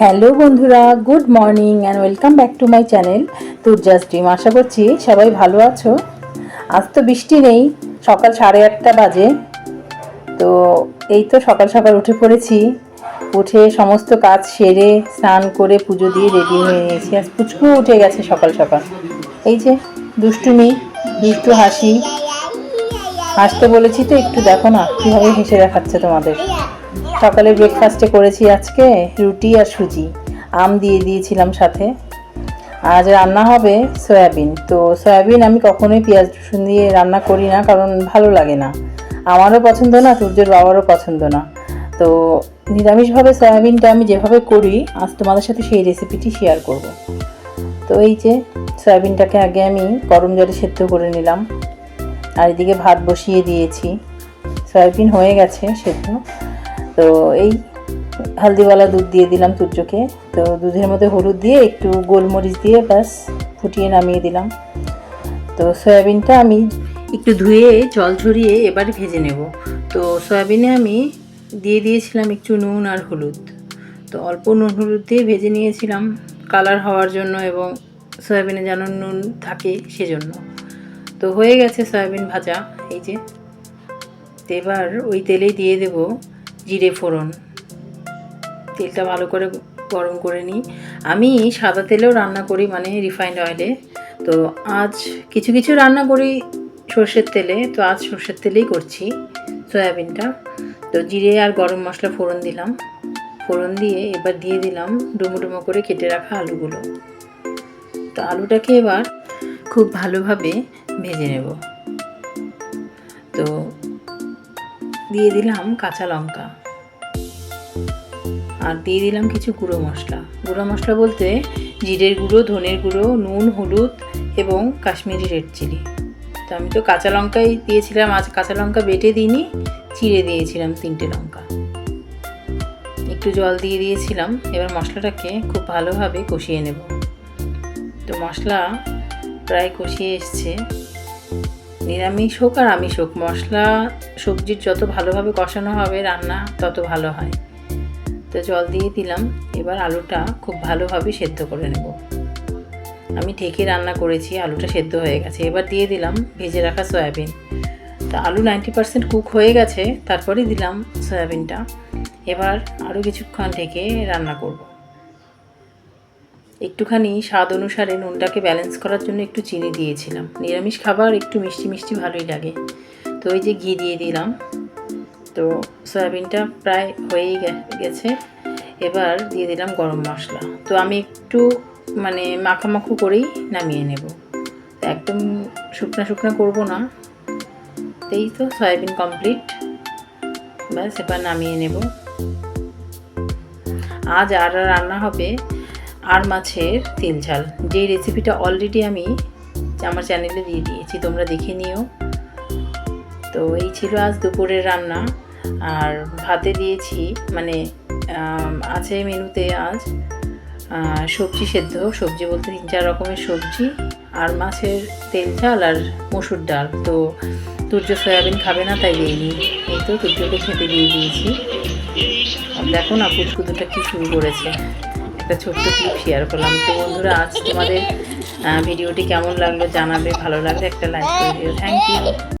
Hello বন্ধুরা, good morning and welcome back to my channel Turja's dream আশা করছি সবাই ভালো আছো। আজ তো বৃষ্টি নেই, সকাল সাড়ে আটটা বাজে। তো এই তো সকাল সকাল উঠে পড়েছি। উঠে সমস্ত কাজ সেরে, স্নান করে, পুজো দিয়ে রেডি হয়ে নিয়েছি আজ পুচকু উঠে গেছে সকাল সকাল। এই যে দুষ্টুমি, দুষ্টু হাসি। হাসতে বলেছি তো, একটু দেখো না, কীভাবে হেসে দেখাচ্ছে তোমাদের। সকালে ব্রেকফাস্টে করেছি আজকে রুটি আর সুজি। আম দিয়ে দিয়েছিলাম সাথে। আজ রান্না হবে সয়াবিন। তো সয়াবিন আমি কখনোই পেঁয়াজ রসুন দিয়ে রান্না করি না, কারণ ভালো লাগে না। আমারও পছন্দ না, সূর্যের বাবারও পছন্দ না। তো নিরামিষভাবে সয়াবিনটা আমি যেভাবে করি, আজ তোমাদের সাথে সেই রেসিপিটি শেয়ার করব। তো এই যে সয়াবিনটাকে আগে আমি গরম জলে সেদ্ধ করে নিলাম। আর এদিকে ভাত বসিয়ে দিয়েছি। সয়াবিন হয়ে গেছে সেদ্ধ। তো এই হালদিওয়ালা দুধ দিয়ে দিলাম সূর্যকে তো দুধের মধ্যে হলুদ দিয়ে একটু গোলমরিচ দিয়ে ব্যাস ফুটিয়ে নামিয়ে দিলাম। তো সয়াবিনটা আমি একটু ধুয়ে, জল ঝরিয়ে এবার ভেজে নেব। তো সয়াবিনে আমি দিয়ে দিয়েছিলাম একটু নুন আর হলুদ। তো অল্প নুন হলুদ দিয়ে ভেজে নিয়েছিলাম কালার হওয়ার জন্য এবং সয়াবিনে যেন নুন থাকে সেজন্য। তো হয়ে গেছে সয়াবিন ভাজা। এই যে, এবার ওই তেলেই দিয়ে দেব জিরে ফোড়ন। তেলটা ভালো করে গরম করে নিই। আমি সাদা তেলেও রান্না করি মানে রিফাইন্ড অয়েলে তো আজ কিছু কিছু রান্না করি সর্ষের তেলে, তো আজ সর্ষের তেলেই করছি সয়াবিনটা। তো জিরে আর গরম মশলা ফোড়ন দিলাম। ফোড়ন দিয়ে এবার দিয়ে দিলাম ডুমো ডুমো করে কেটে রাখা আলুগুলো। তো আলুটাকে এবার খুব ভালোভাবে ভেজে নেব। তো দিয়ে দিলাম কাঁচা লঙ্কা। আর দিয়ে দিলাম কিছু গুঁড়ো মশলা। গুঁড়ো মশলা বলতে জিরের গুঁড়ো, ধনের গুঁড়ো, নুন, হলুদ এবং কাশ্মীরি রেড চিলি। তো আমি তো কাঁচা লঙ্কাই দিয়েছিলাম, আজ কাঁচা লঙ্কা বেটে দিইনি, চিড়ে দিয়েছিলাম তিনটে লঙ্কা। একটু জল দিয়ে দিয়েছিলাম, এবার মশলাটাকে খুব ভালোভাবে কষিয়ে নেব। তো মশলা প্রায় কষিয়ে এসছে। নিরামিষ হোক আর আমিষ হোক, মশলা, সবজির যত ভালোভাবে কষানো হবে, রান্না তত ভালো হয়। তো জল দিয়ে দিলাম, এবার আলুটা খুব ভালোভাবে সেদ্ধ করে নেব। আমি ঢেকে রান্না করেছি, আলুটা সেদ্ধ হয়ে গেছে। এবার দিয়ে দিলাম ভেজে রাখা সয়াবিন। তো আলু নাইনটি পার্সেন্ট কুক হয়ে গেছে, তারপরে দিলাম সয়াবিনটা। এবার আরও কিছুক্ষণ ঢেকে রান্না করব। একটুখানি স্বাদ অনুসারে নুনটাকে ব্যালেন্স করার জন্য একটু চিনি দিয়েছিলাম। নিরামিষ খাবার একটু মিষ্টি মিষ্টি ভালোই লাগে। তো ওই যে ঘি দিয়ে দিলাম। তো সয়াবিনটা প্রায় হয়েই গেছে। এবার দিয়ে দিলাম গরম মশলা। তো আমি একটু মানে মাখামাখু করেই নামিয়ে নেব। একদম শুকনা শুকনো করব না। এই তো সয়াবিন কমপ্লিট ব্যাস এবার নামিয়ে নেব। আজ আর রান্না হবে আর মাছের তেল ঝাল। যেই রেসিপিটা অলরেডি আমি আমার চ্যানেলে দিয়ে দিয়েছি, তোমরা দেখে নিও। তো এই ছিল আজ দুপুরের রান্না। আর ভাতে দিয়েছি মানে আছে মেনুতে আজ সবজি সেদ্ধ। সবজি বলতে তিন চার রকমের সবজি, আর মাছের তেল ঝাল আর মসুর ডাল। তো তুর্য সয়াবিন খাবে না, তাই দিইনি এই তো তুর্যকে খেতে দিয়ে দিয়েছি। দেখো না পুচকু দুটা কী শুরু করেছে। একটা ছোট্ট ক্লিপ শেয়ার করলাম। তো বন্ধুরা, আজ তোমাদের ভিডিওটি কেমন লাগল জানাবে, ভালো লাগলে একটা লাইক করে দিও। Thank you